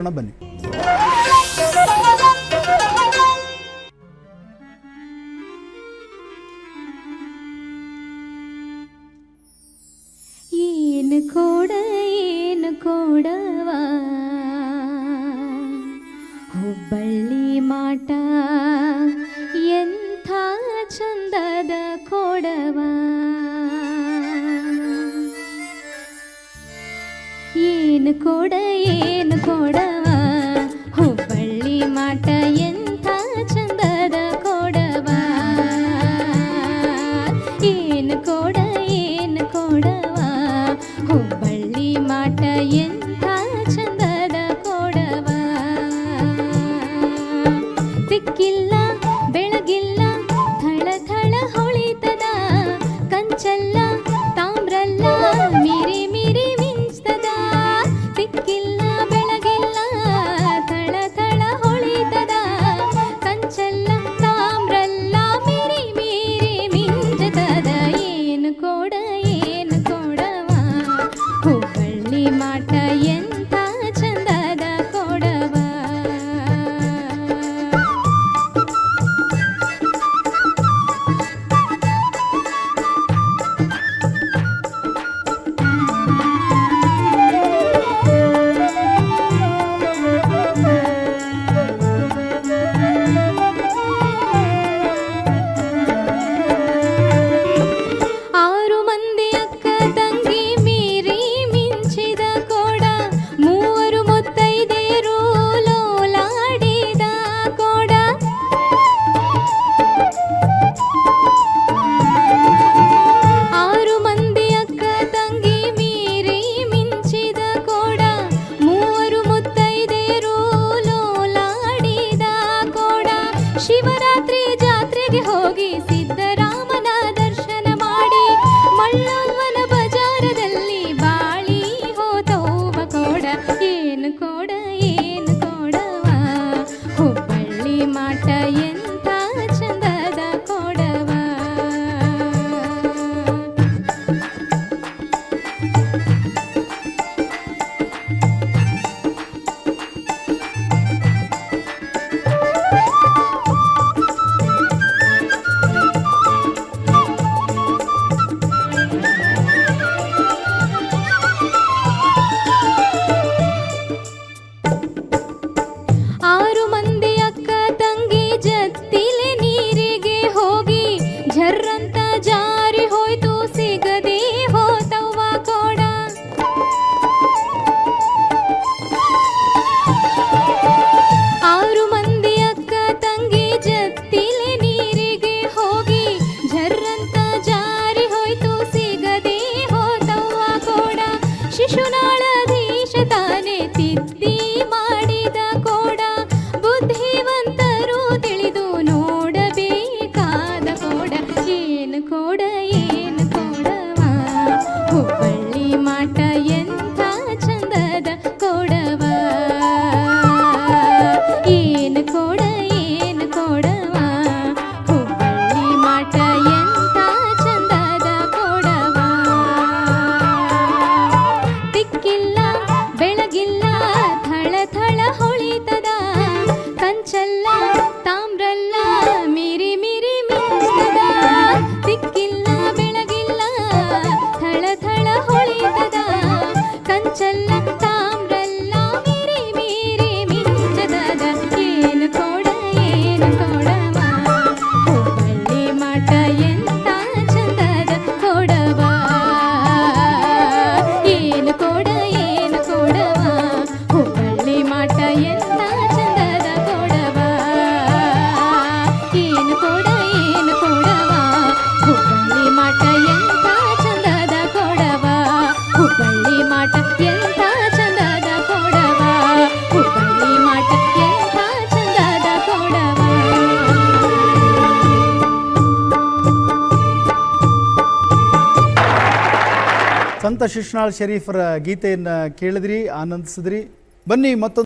പ്രണബന് കോട ಏನು ಕೊಡವಾ ಹುಬ್ಬಳ್ಳಿ ಮಾಟ ಏನು ಕೊಡ, ಏನು ಕೊಡವ? ಹುಬ್ಬಳ್ಳಿ ಮಾಟ ಎಂಥ ಚಂದದ ಕೊಡವ? ಏನು ಕೊಡ, ಏನು ಕೊಡವ? ಹುಬ್ಬಳ್ಳಿ ಮಾಟ ಎಂಥ ಚಂದದ ಕೊಡವ? ತಿಕ್ಕಿಲ್ಲ ಬೆಳಗಿಲ್ಲ ಥಳ ಥಳ ಹೊಳಿತದ, ಕಂಚಲ್ಲ பள்ளி மாட்ட ಸಂತ ಶಿಶ್ನಾಳ್ ಶರೀಫರ ಗೀತೆಯನ್ನು ಕೇಳಿದ್ರಿ ಆನಂದಿಸಿದ್ರಿ. ಬನ್ನಿ ಮತ್ತೊಂದು